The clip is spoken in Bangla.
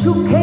সুখে